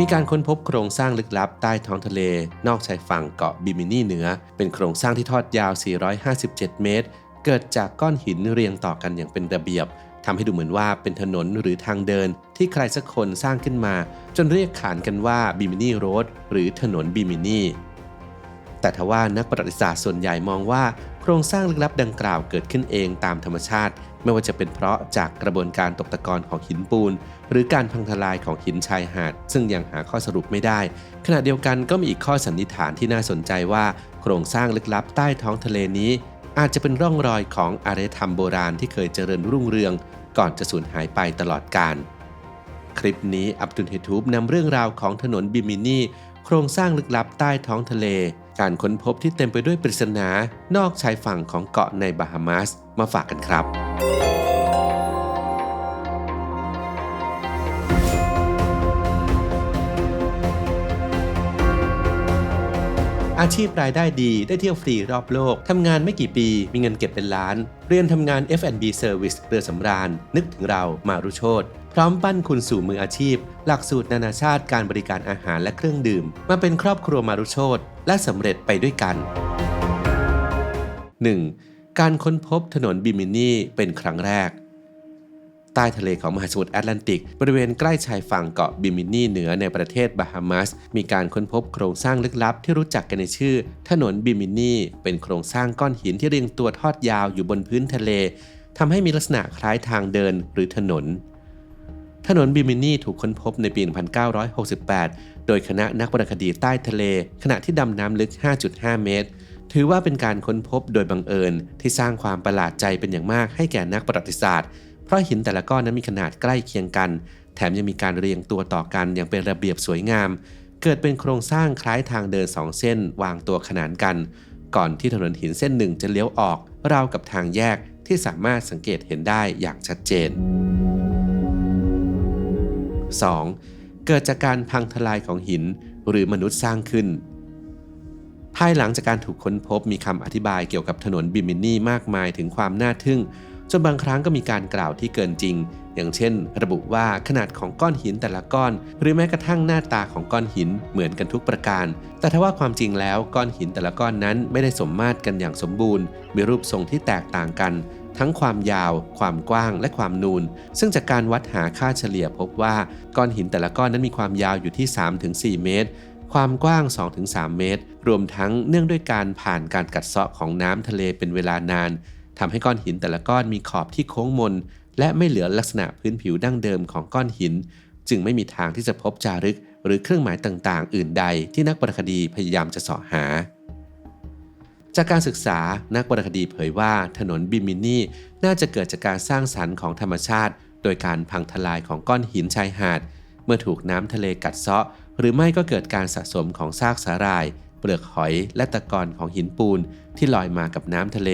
มีการค้นพบโครงสร้างลึกลับใต้ท้องทะเล นอกชายฝั่งเกาะบิมินีเหนือ เป็นโครงสร้างที่ทอดยาว 457 เมตร เกิดจากก้อนหินเรียงต่อกันอย่างเป็นระเบียบทำให้ดูเหมือนว่าเป็นถนนหรือทางเดินที่ใครสักคนสร้างขึ้นมา จนเรียกขานกันว่าบิมินีโรดหรือถนนบิมินีแต่ทว่านักประวัติศาสตร์ส่วนใหญ่มองว่า โครงสร้างลึกลับดังกล่าวเกิดขึ้นเองตามธรรมชาติ ไม่ว่าจะเป็นเพราะจากกระบวนการตกตะกอนของหินปูน หรือการพังทลายของหินชายหาด ซึ่งยังหาข้อสรุปไม่ได้ ขณะเดียวกันก็มีอีกข้อสันนิษฐานที่น่าสนใจว่า โครงสร้างลึกลับใต้ท้องทะเลนี้ อาจจะเป็นร่องรอยของอารยธรรมโบราณที่เคยเจริญรุ่งเรือง ก่อนจะสูญหายไปตลอดกาลคลิปนี้อับดุลเฮทูบนำเรื่องราวของถนนบิมินีโครงสร้างลึกลับใต้ท้องทะเล การค้นพบที่เต็มไปด้วยปริศนานอกชายฝั่งของเกาะในบาฮามาสมาฝากกันครับ อาชีพรายได้ดีได้เที่ยวฟรีรอบโลก ทำงานไม่กี่ปี มีเงินเก็บเป็นล้าน เรียนทำงาน F&B Service เรือสำราญ นึกถึงเรามารุโชต พร้อมปั้นคุณสู่มืออาชีพ หลักสูตรนานาชาติการบริการอาหารและเครื่องดื่ม มาเป็นครอบครัวมารุโชตและสำเร็จไปด้วยกัน 1. การค้นพบถนนบิมินีเป็นครั้งแรก ใต้ทะเลของมหาสมุทรแอตแลนติก บริเวณใกล้ชายฝั่งเกาะบิมินีเหนือในประเทศบาฮามาส มีการค้นพบโครงสร้างลึกลับที่รู้จักกันในชื่อ ถนนบิมินีเป็นโครงสร้างก้อนหินที่เรียงตัวทอดยาวอยู่บนพื้นทะเลทำให้มีลักษณะคล้ายทางเดินหรือถนน ถนนบิมินีถูกค้นพบในปี 1968 โดยคณะนักวรรณคดีใต้ทะเล ขณะที่ดำน้ำลึก 5.5 เมตร ถือว่าเป็นการค้นพบโดยบังเอิญที่สร้างความประหลาดใจเป็นอย่างมากให้แก่นักประวัติศาสตร์ เพราะหินแต่ละก้อนนั้นมีขนาดใกล้เคียงกัน แถมยังมีการเรียงตัวต่อกันอย่างเป็นระเบียบสวยงาม เกิดเป็นโครงสร้างคล้ายทางเดินสองเส้นวางตัวขนานกัน ก่อนที่ถนนหินเส้นหนึ่งจะเลี้ยวออกราวกับทางแยกที่สามารถสังเกตเห็นได้อย่างชัดเจน 2. เกิดจากการพังทลายของหินหรือมนุษย์สร้างขึ้น ภายหลังจากการถูกค้นพบมีคำอธิบายเกี่ยวกับถนนบิมินีมากมายถึงความน่าทึ่ง จนบางครั้งก็มีการกล่าวที่เกินจริง อย่างเช่น ระบุว่าขนาดของก้อนหินแต่ละก้อน หรือแม้กระทั่งหน้าตาของก้อนหินเหมือนกันทุกประการ แต่ถ้าว่าความจริงแล้วก้อนหินแต่ละก้อนนั้นไม่ได้สมมาตรกันอย่างสมบูรณ์ มีรูปทรงที่แตกต่างกัน ทั้งความยาว ความกว้าง และความนูน ซึ่งจากการวัดหาค่าเฉลี่ยพบว่าก้อนหินแต่ละก้อนนั้นมีความยาวอยู่ที่ 3-4 เมตร ความกว้าง 2-3 เมตร รวมทั้งเนื่องด้วยการผ่านการกัดเซาะของน้ำทะเลเป็นเวลานานทำให้ก้อนหินแต่ละก้อนมีขอบที่โค้งมน และไม่เหลือลักษณะพื้นผิวดั้งเดิมของก้อนหิน จึงไม่มีทางที่จะพบจารึก หรือเครื่องหมายต่างๆ อื่นใดที่นักวรรณคดีพยายามจะเสาะหา จากการศึกษานักวรรณคดีเผยว่าถนนบิมินีน่าจะเกิดจากการสร้างสรรค์ของธรรมชาติ โดยการพังทลายของก้อนหินชายหาด เมื่อถูกน้ำทะเลกัดเซาะ หรือไม่ก็เกิดการสะสมของซากสาหร่าย เปลือกหอยและตะกอนของหินปูนที่ลอยมากับน้ำทะเล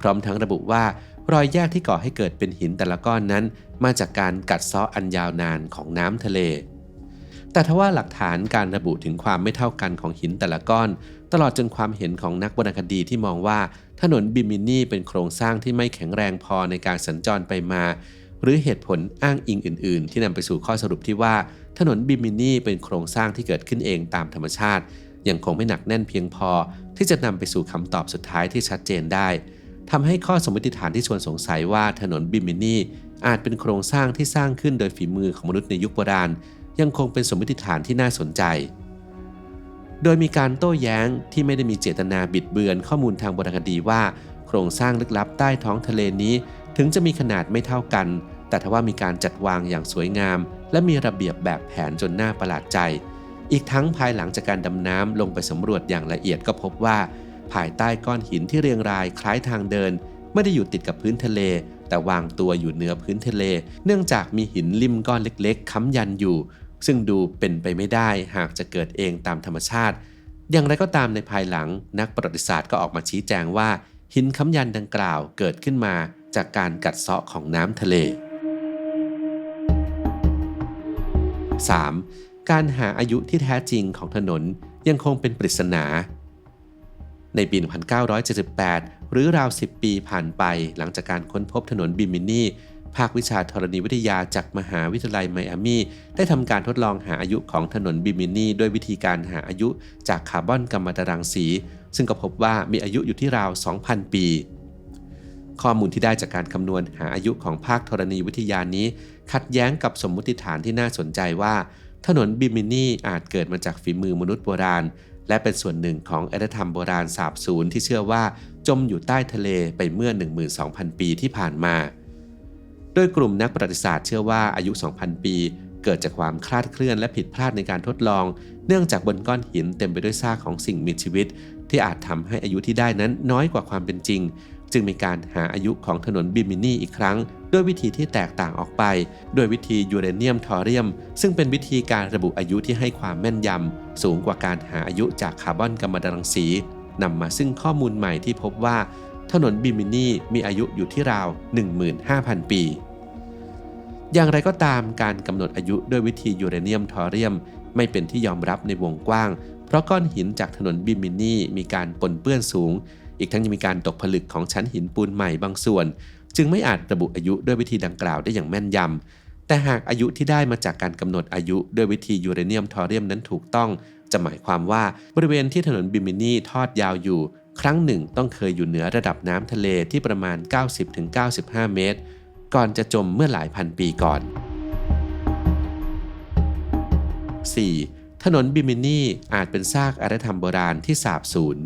พร้อมทั้งระบุว่ารอยแยกที่ก่อให้เกิดเป็นหินแต่ละก้อนนั้น มาจากการกัดเซาะอันยาวนานของน้ำทะเล แต่ทว่าหลักฐานการระบุถึงความไม่เท่ากันของหินแต่ละก้อน ตลอดจนความเห็นของนักวรรณคดีที่มองว่า ถนนบิมินีเป็นโครงสร้างที่ไม่แข็งแรงพอในการสัญจรไปมา หรือเหตุผลอ้างอิงอื่น ๆ ที่นำไปสู่ข้อสรุปที่ว่า ถนนบิมินีเป็นโครงสร้างที่เกิดขึ้นเองตามธรรมชาติ ยังคงไม่หนักแน่นเพียงพอ ที่จะนำไปสู่คำตอบสุดท้ายที่ชัดเจนได้ทำให้ข้อสมมติฐานที่ชวนสงสัยว่าถนนบิมินีอาจเป็นโครงสร้างที่สร้างขึ้นโดยฝีมือของมนุษย์ในยุคโบราณ ยังคงเป็นสมมติฐานที่น่าสนใจ โดยมีการโต้แย้งที่ไม่ได้มีเจตนาบิดเบือนข้อมูลทางบราณคดีว่า โครงสร้างลึกลับใต้ท้องทะเลนี้ ถึงจะมีขนาดไม่เท่ากัน แต่ทว่ามีการจัดวางอย่างสวยงาม และมีระเบียบแบบแผนจนน่าประหลาดใจ อีกทั้งภายหลังจากการดำน้ำลงไปสำรวจอย่างละเอียดก็พบว่า ภายใต้ก้อนหินที่เรียงรายคล้ายทางเดิน ไม่ได้อยู่ติดกับพื้นทะเลแต่วางตัวอยู่เหนือพื้นทะเล เนื่องจากมีหินริมก้อนเล็กๆ ค้ำยันอยู่ ซึ่งดูเป็นไปไม่ได้หากจะเกิดเองตามธรรมชาติ อย่างไรก็ตามในภายหลัง นักประวัติศาสตร์ก็ออกมาชี้แจงว่า หินค้ำยันดังกล่าวเกิดขึ้นมาจากการกัดเซาะของน้ำทะเล 3. การหาอายุที่แท้จริงของถนนยังคงเป็นปริศนา ในปี 1978 หรือราว 10 ปีผ่านไปหลังจากการค้นพบถนนบิมินี ภาควิชาธรณีวิทยาจากมหาวิทยาลัยไมอามีได้ทำการทดลองหาอายุของถนนบิมินีด้วยวิธีการหาอายุจากคาร์บอนกัมมันตรังสี ซึ่งก็พบว่ามีอายุอยู่ที่ราว 2,000 ปี ข้อมูลที่ได้จากการคำนวณหาอายุของภาคธรณีวิทยานี้ ขัดแย้งกับสมมติฐานที่น่าสนใจว่า ถนนบิมินีอาจเกิดมาจากฝีมือมนุษย์โบราณ และเป็นส่วนหนึ่งของอารยธรรมโบราณสาบสูญที่เชื่อว่าจมอยู่ใต้ทะเลไปเมื่อ 12,000 ปีที่ผ่านมา โดยกลุ่มนักประวัติศาสตร์เชื่อว่าอายุ 2,000 ปี เกิดจากความคลาดเคลื่อนและผิดพลาดในการทดลอง เนื่องจากบนก้อนหินเต็มไปด้วยซากของสิ่งมีชีวิต ที่อาจทำให้อายุที่ได้นั้นน้อยกว่าความเป็นจริง จึงมีการหาอายุของถนนบิมินีอีกครั้ง ด้วยวิธีที่แตกต่างออกไป โดยวิธียูเรเนียมทอเรียม ซึ่งเป็นวิธีการระบุอายุที่ให้ความแม่นยำสูงกว่าการหาอายุจากคาร์บอนกัมมันตรังสีนำมาซึ่งข้อมูลใหม่ที่พบว่าถนนบิมินีมีอายุอยู่ที่ราว 15,000 ปี อย่างไรก็ตามการกำหนดอายุด้วยวิธียูเรเนียมทอเรียม ไม่เป็นที่ยอมรับในวงกว้าง เพราะก้อนหินจากถนนบิมินีมีการปนเปื้อนสูง อีกทั้งยังมีการตกผลึกของชั้นหินปูนใหม่บางส่วน จึงไม่อาจระบุอายุด้วยวิธีดังกล่าวได้อย่างแม่นยำแต่หากอายุที่ได้มาจากการกำหนดอายุด้วยวิธียูเรเนียมทอเรียมนั้นถูกต้อง จะหมายความว่าบริเวณที่ถนนบิมินีทอดยาวอยู่ ครั้งหนึ่งต้องเคยอยู่เหนือระดับน้ำทะเลที่ประมาณ 90-95 เมตร ก่อนจะจมเมื่อหลายพันปีก่อน 4. ถนนบิมินีอาจเป็นซากอารยธรรมโบราณที่สาบสูญ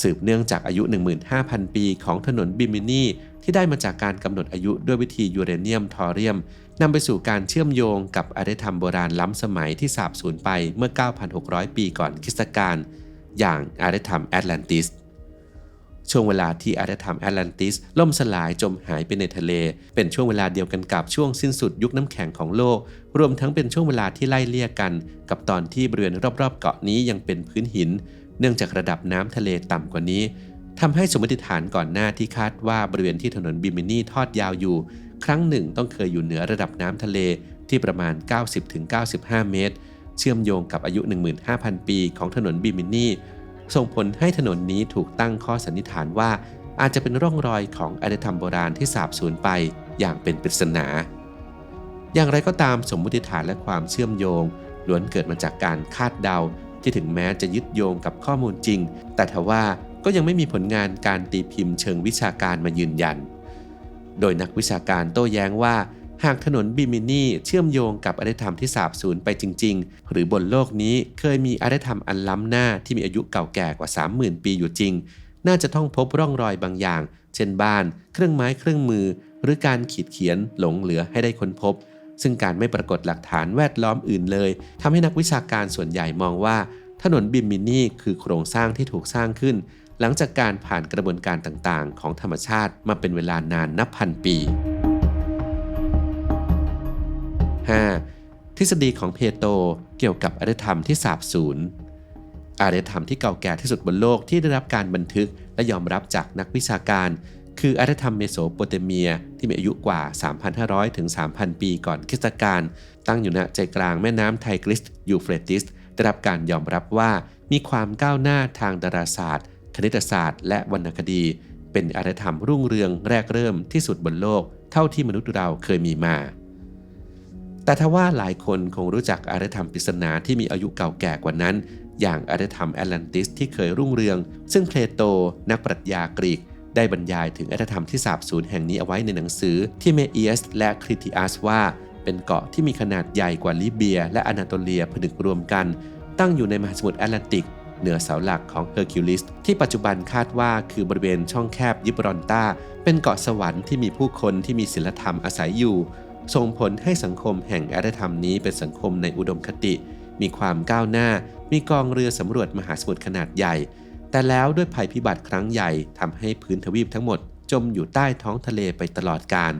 สืบเนื่องจากอายุ 15,000 ปีของถนนบิมินีที่ได้มาจากการกำหนดอายุด้วยวิธียูเรเนียมทอเรียมนำไปสู่การเชื่อมโยงกับอารยธรรมโบราณล้ำสมัยที่สาบสูญไปเมื่อ 9,600 ปีก่อนคริสตกาลอย่างอารยธรรมแอตแลนติส ช่วงเวลาที่อารยธรรมแอตแลนติสล่มสลายจมหายไปในทะเล เป็นช่วงเวลาเดียวกันกับช่วงสิ้นสุดยุคน้ำแข็งของโลก รวมทั้งเป็นช่วงเวลาที่ไล่เลี่ยกัน กับตอนที่บริเวณรอบๆ เกาะนี้ยังเป็นพื้นหิน เนื่องจากระดับน้ำทะเลต่ำกว่านี้ทำให้สมมติฐานก่อนหน้าที่คาดว่าบริเวณที่ถนนบิมินีทอดยาวอยู่ ครั้งหนึ่งต้องเคยอยู่เหนือระดับน้ำทะเลที่ประมาณ 90-95 เมตร เชื่อมโยงกับอายุ 15,000 ปีของถนนบิมินี ส่งผลให้ถนนนี้ถูกตั้งข้อสันนิษฐานว่า อาจจะเป็นร่องรอยของอารยธรรมโบราณที่สาบสูญไปอย่างเป็นปริศนา อย่างไรก็ตามสมมติฐานและความเชื่อมโยงล้วนเกิดมาจากการคาดเดาที่ถึงแม้จะยึดโยงกับข้อมูลจริง แต่ทว่าก็ยังไม่มีผลงานการตีพิมพ์เชิงวิชาการมายืนยัน โดยนักวิชาการโต้แย้งว่า หากถนนบิมินีเชื่อมโยงกับอารยธรรมที่สาบสูญไปจริง ๆ หรือบนโลกนี้เคยมีอารยธรรมอันล้ำหน้าที่มีอายุเก่าแก่กว่า 30,000 ปีอยู่จริง น่าจะต้องพบร่องรอยบางอย่าง เช่นบ้าน เครื่องไม้เครื่องมือ หรือการขีดเขียนหลงเหลือให้ได้ค้นพบ ซึ่งการไม่ปรากฏหลักฐานแวดล้อมอื่นเลยทำให้นักวิชาการส่วนใหญ่มองว่า ถนนบิมินีคือโครงสร้างที่ถูกสร้างขึ้น หลังจากการผ่านกระบวนการต่างๆ ของธรรมชาติมาเป็นเวลานานนับพันปี 5. ทฤษฎีของเพโตเกี่ยวกับอารยธรรมที่สาบสูญอารยธรรมที่เก่าแก่ที่สุดบนโลกที่ได้รับการบันทึกและยอมรับจากนักวิชาการ คืออารยธรรมเมโสโปเตเมียที่มีอายุกว่า 3,500 ถึง 3,000 ปีก่อนคริสตกาลตั้งอยู่ณใจกลางแม่น้ำไทกริสยูเฟรติสได้รับการยอมรับว่ามีความก้าวหน้าทางดาราศาสตร์ คณิตศาสตร์ และวรรณคดี เป็นอารยธรรมรุ่งเรืองแรกเริ่มที่สุดบนโลก เท่าที่มนุษย์เราเคยมีมา แต่ทว่าหลายคนคงรู้จักอารยธรรมปริศนาที่มีอายุเก่าแก่กว่านั้น อย่างอารยธรรมแอตแลนติสที่เคยรุ่งเรือง ซึ่งเพลโต นักปรัชญากรีก ได้บรรยายถึงอารยธรรมที่สาบสูญแห่งนี้เอาไว้ในหนังสือที่เมเอียสและคริติอัสว่า เป็นเกาะที่มีขนาดใหญ่กว่าลิเบีย และอนาโตเลียผนึกรวมกัน ตั้งอยู่ในมหาสมุทรแอตแลนติก เหนือเสาหลักของเฮอร์คิวลิสที่ปัจจุบันคาดว่าคือบริเวณช่องแคบยิบรอนตาเป็นเกาะสวรรค์ที่มีผู้คนที่มีศีลธรรมอาศัยอยู่ ส่งผลให้สังคมแห่งอารยธรรมนี้เป็นสังคมในอุดมคติ มีความก้าวหน้า มีกองเรือสำรวจมหาสมุทรขนาดใหญ่ แต่แล้วด้วยภัยพิบัติครั้งใหญ่ทำให้พื้นทวีปทั้งหมด จมอยู่ใต้ท้องทะเลไปตลอดกาล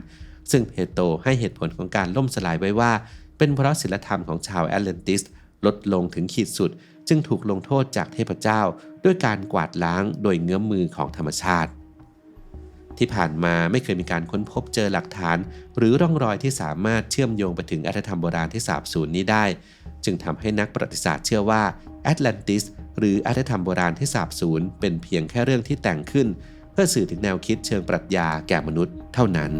ซึ่งเพโตให้เหตุผลของการล่มสลายไว้ว่า เป็นเพราะศีลธรรมของชาวแอตแลนติส ลดลงถึงขีดสุด จึงถูกลงโทษจากเทพเจ้า ด้วยการกวาดล้างโดยเงื้อมมือของธรรมชาติ ที่ผ่านมาไม่เคยมีการค้นพบเจอหลักฐาน หรือร่องรอยที่สามารถเชื่อมโยงไปถึงอารยธรรมโบราณที่สาบสูญนี้ได้ จึงทำให้นักประวัติศาสตร์เชื่อว่าแอตแลนติสหรืออารยธรรมโบราณที่สาบสูญเป็นเพียงแค่เรื่องที่แต่งขึ้น เพื่อสื่อถึงแนวคิดเชิงปรัชญาแก่มนุษย์เท่านั้น